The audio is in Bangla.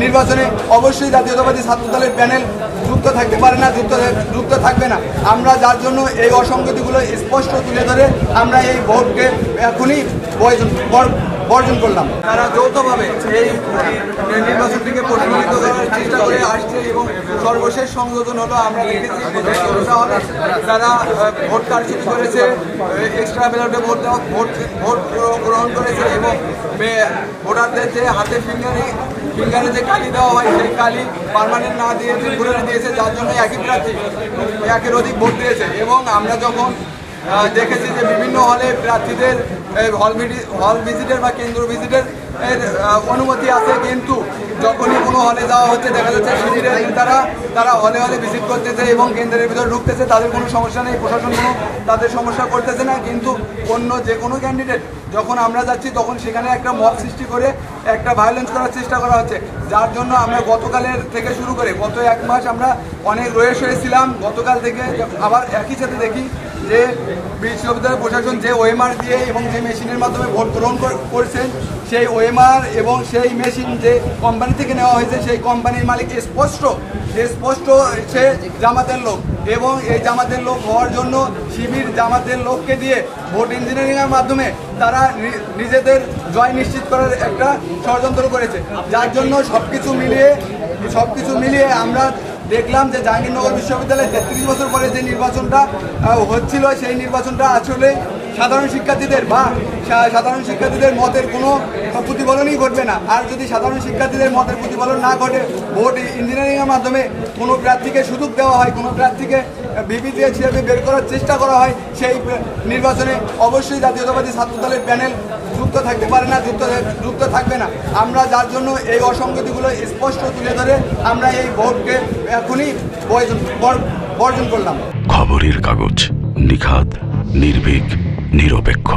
নির্বাচনে অবশ্যই জাতীয়তাবাদী ছাত্র দলের প্যানেল যুক্ত থাকতে পারে না, যুক্ত যুক্ত থাকবে না। আমরা যার জন্য এই অসঙ্গতিগুলো স্পষ্ট তুলে ধরে আমরা এই ভোটকে এখনই বর্জন বর্জন করলাম। তারা যৌথভাবে এই নির্বাচনটিকে প্রতিফলিত করার চেষ্টা করে আসছে এবং সর্বশেষ সংযোজন হলো আমরা দেখেছি তারা ভোট কারচুপি করেছে এক্সট্রা ব্যালটে ভোট দেওয়া ভোট ভোট গ্রহণ করেছে এবং ভোটারদের যে হাতে ফিঙ্গারে ফিঙ্গারে যে কালি দেওয়া হয়, সেই কালি পারমানেন্ট না দিয়ে টেম্পোরারি দিয়েছে, যার জন্য একই প্রার্থী একের অধিক ভোট দিয়েছে। এবং আমরা যখন দেখেছি যে বিভিন্ন হলে প্রার্থীদের হল হল ভিজিটের বা কেন্দ্র ভিজিটের, এর অনুমতি আছে, কিন্তু যখনই কোনো হলে যাওয়া হচ্ছে, দেখা যাচ্ছে শিবিরের তারা তারা হলে হলে ভিজিট করতেছে এবং কেন্দ্রের ভিতরে ঢুকতেছে, তাদের কোনো সমস্যা নেই, প্রশাসন কোনো তাদের সমস্যা করতেছে না, কিন্তু অন্য যে কোনো ক্যান্ডিডেট যখন আমরা যাচ্ছি, তখন সেখানে একটা মব সৃষ্টি করে একটা ভায়োলেন্স করার চেষ্টা করা হচ্ছে। যার জন্য আমরা গতকালের থেকে শুরু করে গত এক মাস আমরা অনেক রয়েস হয়েছিলাম। গতকাল থেকে আবার একই সাথে দেখি। যে বিশ্ববিদ্যালয় প্রশাসন যে ওএমআর দিয়ে এবং যে মেশিনের মাধ্যমে ভোট গ্রহণ কর- করছেন, সেই ওএমআর এবং সেই মেশিন যে কোম্পানি থেকে নেওয়া হয়েছে, সেই কোম্পানির মালিক স্পষ্ট স্পষ্ট সে জামাতের লোক এবং এই জামাতের লোক হওয়ার জন্য শিবির জামাতের লোককে দিয়ে ভোট ইঞ্জিনিয়ারিংয়ের মাধ্যমে তারা নিজেদের জয় নিশ্চিত করার একটা ষড়যন্ত্র করেছে। যার জন্য সব কিছু মিলিয়ে সব কিছু মিলিয়ে আমরা দেখলাম যে জাহাঙ্গীরনগর বিশ্ববিদ্যালয়ে তেত্রিশ বছর পরে যে নির্বাচনটা হচ্ছিল, সেই নির্বাচনটা আসলে সাধারণ শিক্ষার্থীদের বা সাধারণ শিক্ষার্থীদের মতের কোনো প্রতিফলনই ঘটবে না। আর যদি সাধারণ শিক্ষার্থীদের মতের প্রতিফলন না ঘটে, ভোট ইঞ্জিনিয়ারিংয়ের মাধ্যমে কোনো প্রার্থীকে সুযোগ দেওয়া হয়, কোনো প্রার্থীকে বিবি দিয়ে হিসেবে বের করার চেষ্টা করা হয়, সেই নির্বাচনে অবশ্যই জাতীয়তাবাদী ছাত্র দলের প্যানেল যুক্ত থাকতে পারে না, যুক্ত যুক্ত থাকবে না। আমরা যার জন্য এই অসঙ্গতিগুলো স্পষ্ট তুলে ধরে আমরা এই ভোটকে এখনই বর্জন করলাম। খবরের কাগজ নিখাত নির্ভীক, নিরপেক্ষ।